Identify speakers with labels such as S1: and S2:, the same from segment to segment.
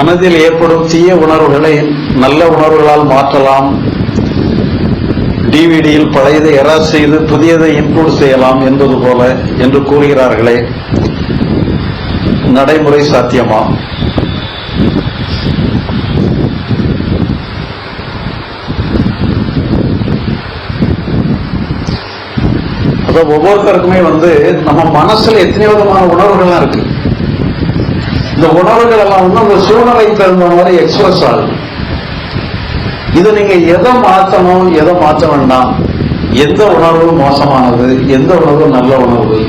S1: மனதில் ஏற்படும் தீய உணர்வுகளை நல்ல உணர்வுகளால் மாற்றலாம். டிவிடியில் பழையதை எராஸ் செய்து புதியதை இன்க்ளூட் செய்யலாம் என்பது போல என்று கூறுகிறார்களே. நடைமுறை சாத்தியமா? ஒவ்வொருத்தருக்குமே வந்து நம்ம மனசுல எத்தனை விதமான உணர்வுகள்லாம் இருக்கு? இந்த உணர்வுகள் எல்லாம் வந்து அந்த சூழ்நிலைக்கு தகுந்த மாதிரி எக்ஸ்பிரஸ் ஆகுது. இது நீங்க எதை மாற்றணும் எதை மாற்ற வேண்டாம். எந்த உணர்வு மோசமானது எந்த உணர்வு நல்ல உணர்வு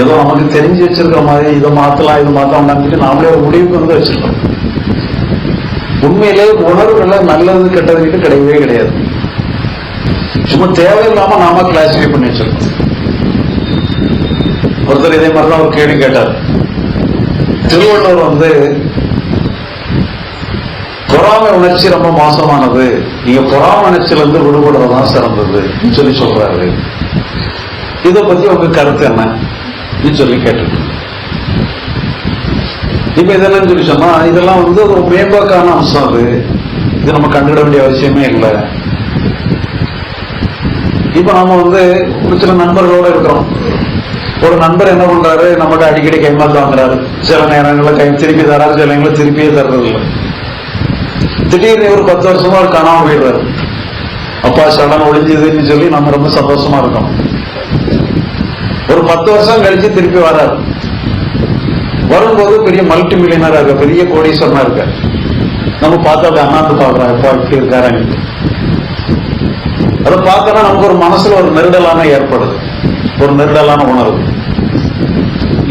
S1: ஏதோ நமக்கு தெரிஞ்சு வச்சிருக்கிற மாதிரி இதை மாத்தலாம் இதை மாத்தலாம்னு சொல்லி நாமளே ஒரு முடிவுக்கு வந்து வச்சிருக்கோம். உண்மையிலே உணர்வுகளை நல்லது கெட்டதுக்கிட்டு கிடையவே கிடையாது. சும்மா தேவையில்லாம நாம கிளாசிஃபை பண்ணி வச்சிருக்கோம். ஒருத்தர் இதே மாதிரி தான் ஒரு கேள்வி கேட்டார். திருவள்ளுவர் வந்து பொறாமை உணர்ச்சி ரொம்ப மோசமானது. நீங்க பொறாமை உணர்ச்சியில இருந்து விடுபடுறதுதான் சிறந்தது சொல்லி சொல்றாரு. இத பத்தி உங்க கருத்து என்ன? சொல்லி கேட்டு இப்ப இதெல்லாம் சொல்லி சொன்னா இதெல்லாம் வந்து ஒரு மேம்போக்கான அம்சம் அது. இது நம்ம கண்டுட வேண்டிய அவசியமே இல்லை. இப்போ நம்ம வந்து ஒரு சில நண்பர்களோட இருக்கிறோம். ஒரு நண்பர் என்ன பண்றாரு? நமக்கு அடிக்கடி கைமாத்து வாங்குறாரு. சில நேரங்களில் கை திருப்பி தராரு சில நேரங்களில் திருப்பியே தர்றது இல்லை. திடீர்னு ஒரு பத்து வருஷமா அவர் காணாம போயிடுறாரு. அப்பா சடன் ஒழிஞ்சதுன்னு சொல்லி நம்ம ரொம்ப சந்தோஷமா இருக்கோம். ஒரு பத்து வருஷம் கழிச்சு திருப்பி வராரு. வரும்போது பெரிய மல்டி மில்லியனரா இருக்க பெரிய கோடீஸ்வரனா இருக்க நம்ம பார்த்தா அண்ணாந்து பாக்குறாங்க எப்பா இப்படி இருக்காரு? அதை பார்க்கறா நமக்கு ஒரு மனசுல ஒரு நெருடலான ஏற்படுது ஒரு நெருடலான உணர்வு.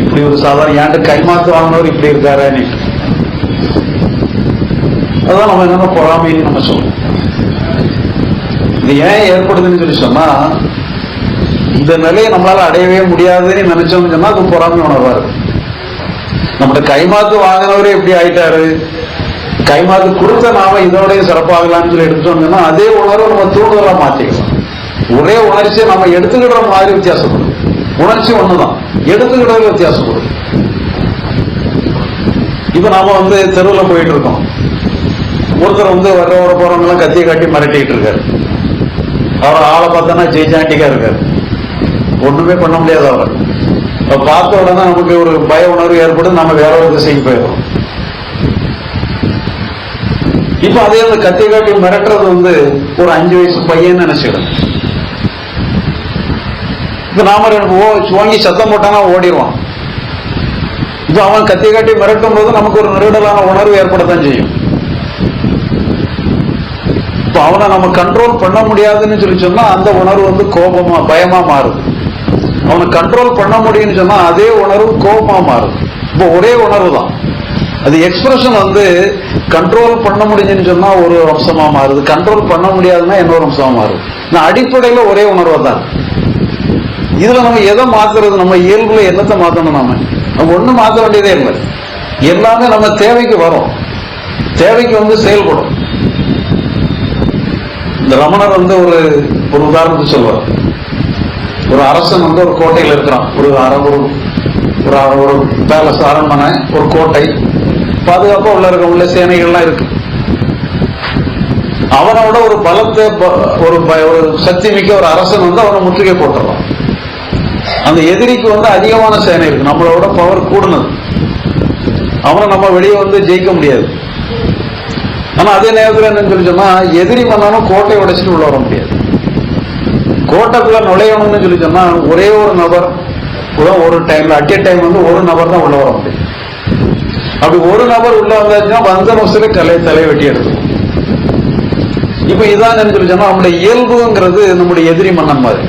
S1: இப்படி ஒரு சாதாரண ஏன்ட்டு கைமாத்து வாங்கினவர் இப்படி இருக்காரு அதான் நம்ம என்னென்ன பொறாமைன்னு நம்ம சொல்லுவோம் இது ஏன் ஏற்படுதுன்னு சொல்லி சொன்னா இந்த நிலையை நம்மளால அடையவே முடியாதுன்னு நினைச்சோம்னு சொன்னா அது பொறாமை உணர்வா இருக்கு. நம்மகிட்ட கைமாத்து வாங்கினவரே எப்படி ஆயிட்டாரு. கைமாத்து கொடுத்த நாம இதோடய சிறப்பாகலாம்னு சொல்லி எடுத்துட்டோம்னா அதே உணர்வை நம்ம தூண்டுதலா மாற்றிக்கலாம் ஒரே உணர்ச்சியை நம்ம எடுத்துக்கிற மாதிரி வித்தியாசப்படும். உணர்ச்சி ஒண்ணுதான். எடுத்துக்கிட்டது வித்தியாசப்படும். இப்ப நாம வந்து தெருவில் போயிட்டு இருக்கோம். ஒருத்தர் வந்து வர வர போறவங்க எல்லாம் கத்தியை காட்டி மிரட்டிட்டு இருக்காரு. அவர் ஆளை பார்த்தோன்னா ஜெய்ஜாண்டிக்கா இருக்காரு. ஒண்ணுமே பண்ண முடியாது அவர். பார்த்த உடனே நமக்கு ஒரு பய உணர்வு ஏற்படும் நம்ம வேற ஒரு திசைக்கு போயிடும் இப்ப அதே அந்த கத்தி காட்டி மிரட்டுறது வந்து ஒரு அஞ்சு வயசு பையன் நினைச்சிடும் இப்ப நாம ஓ வாங்கி சத்தம் போட்டானா ஓடிடுவான். இப்ப அவன் கத்தி காட்டி மிரட்டும் போது நமக்கு ஒரு நெருடலான உணர்வு ஏற்படத்தான் செய்யும். இப்ப அவனை நம்ம கண்ட்ரோல் பண்ண முடியாதுன்னு சொல்லி சொன்னா அந்த உணர்வு வந்து கோபமா பயமா மாறுது அவனை கண்ட்ரோல் பண்ண முடியும்னு சொன்னா அதே உணர்வு கோபமா மாறுது இப்போ ஒரே உணர்வு தான் அது எக்ஸ்பிரஷன் வந்து கண்ட்ரோல் பண்ண முடிஞ்சுன்னு சொன்னா ஒரு அம்சமா மாறுது. கண்ட்ரோல் பண்ண முடியாதுன்னா இன்னொரு அம்சமா மாறுது. நான் அடிப்படையில ஒரே உணர்வு தான். இதுல நம்ம எதை மாத்துறது? நம்ம இயல்புல என்னத்தை மாத்தணும் நாம? நம்ம ஒண்ணும் மாத்த வேண்டியதே இல்லை. எல்லாமே நம்ம தேவைக்கு வரும். தேவைக்கு வந்து செயல்படும். இந்த ரமணர் வந்து ஒரு ஒரு உதாரணத்தை சொல்வார். ஒரு அரசன் வந்து ஒரு கோட்டையில் இருக்கிறான். ஒரு அர ஒரு ஒரு பேலஸ் அரண்மனை ஒரு கோட்டை. பாதுகாப்பா உள்ள இருக்க உள்ள சேனைகள்லாம் இருக்கு. அவனோட ஒரு பலத்தை ப- ஒரு ப- ஒரு சக்தி மிக்க ஒரு அரசன் வந்து அவனை முற்றுகை போட்டுறான். அந்த எதிரிக்கு வந்து அதிகமான சேனை இருக்கு. நம்மளோட பவர் கூடுனது. அவனை நம்ம வெளியே வந்து ஜெயிக்க முடியாது. ஆனா அதே நேரத்தில் என்னன்னு சொல்லி சொன்னா எதிரி பண்ணாலும் கோட்டை உடைச்சிட்டு உள்ள வர முடியாது. கோட்டைக்குள்ள நுழையணும்னு சொல்லி சொன்னா ஒரே ஒரு நபர் கூட ஒரு டைம்ல அட் டைம் வந்து ஒரு நபர் தான் உள்ள வர முடியும். அப்படி ஒரு நபர் உள்ள வந்தாச்சுன்னா வந்த நிமிஷத்துல தலை தலை வெட்டி எடுத்தோம் இப்ப இதான் என்ன சொல்லி சொன்னா நம்முடைய இயல்புங்கிறது நம்முடைய எதிரி மன்னன் மாதிரி.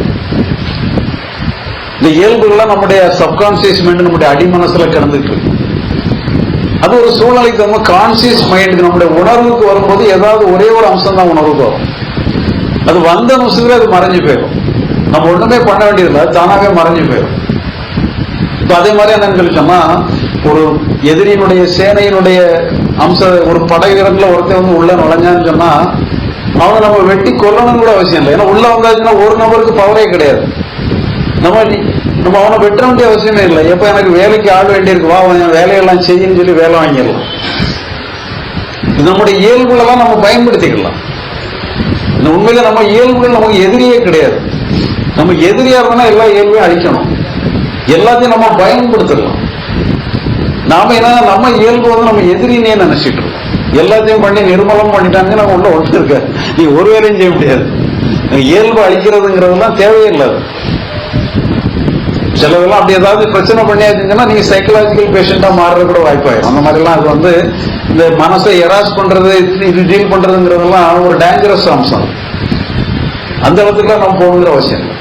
S1: இந்த இயல்புகள்லாம் நம்முடைய சப்கான்சியஸ் மைண்ட் நம்முடைய அடிமனசுல கிடந்துட்டு அது ஒரு சூழ்நிலைக்கு தகுந்த கான்சியஸ் மைண்டுக்கு நம்முடைய உணர்வுக்கு வரும்போது ஏதாவது ஒரே ஒரு அம்சம் தான் உணர்வுக்கு வரும். அது வந்த நிமிஷத்துல அது மறைஞ்சு போயிடும். நம்ம ஒண்ணுமே பண்ண வேண்டியதில்லை தானாகவே மறைஞ்சு போயிடும். இப்ப அதே மாதிரி என்னன்னு ஒரு எதிரியினுடைய சேனையினுடைய அம்ச ஒரு படை வீரன்ல ஒருத்தன் வந்து உள்ள நுழைஞ்சான்னு சொன்னா அவனை நம்ம வெட்டி கொல்லணும் கூட அவசியம் இல்லை. ஏன்னா உள்ள வந்தாச்சுன்னா ஒரு நபருக்கு பவரே கிடையாது. நம்ம நம்ம அவனை வெட்ட வேண்டிய அவசியமே இல்லை. எப்ப எனக்கு வேலைக்கு ஆள் வேண்டியிருக்கு வா அவன் வேலையெல்லாம் செய்யுன்னு சொல்லி வேலை வாங்கிடலாம். நம்முடைய இயல்புகளெல்லாம் நம்ம பயன்படுத்திக்கலாம். இந்த உண்மையில நம்ம இயல்புகள் நமக்கு எதிரியே கிடையாது. நம்ம எதிரியா இருந்தோம்னா எல்லா இயல்பையும் அழிக்கணும். எல்லாத்தையும் நம்ம பயன்படுத்திடலாம் நாம என்ன நம்ம இயல்பு வந்து நம்ம எதிரினே நினைச்சிட்டு இருக்கோம். எல்லாத்தையும் பண்ணி நிர்மலம் பண்ணிட்டாங்க நம்ம உள்ள ஒன்று இருக்க. நீ ஒரு வேலையும் செய்ய முடியாது. இயல்பு அழிக்கிறதுங்கிறதுலாம் தேவையில்லாது சிலதெல்லாம் அப்படி ஏதாவது பிரச்சனை பண்ணியாச்சுங்கன்னா நீங்க சைக்கலாஜிக்கல் பேஷண்டா மாறுறது கூட வாய்ப்பாயிடும் அந்த மாதிரிலாம் அது வந்து இந்த மனசை எராஸ் பண்றது இது- இது டீல் பண்றதுங்கிறதெல்லாம் ஒரு டேஞ்சரஸ் அம்சம். அந்த இடத்துக்குலாம் நம்ம போகணுங்கிற அவசியம் இல்லை.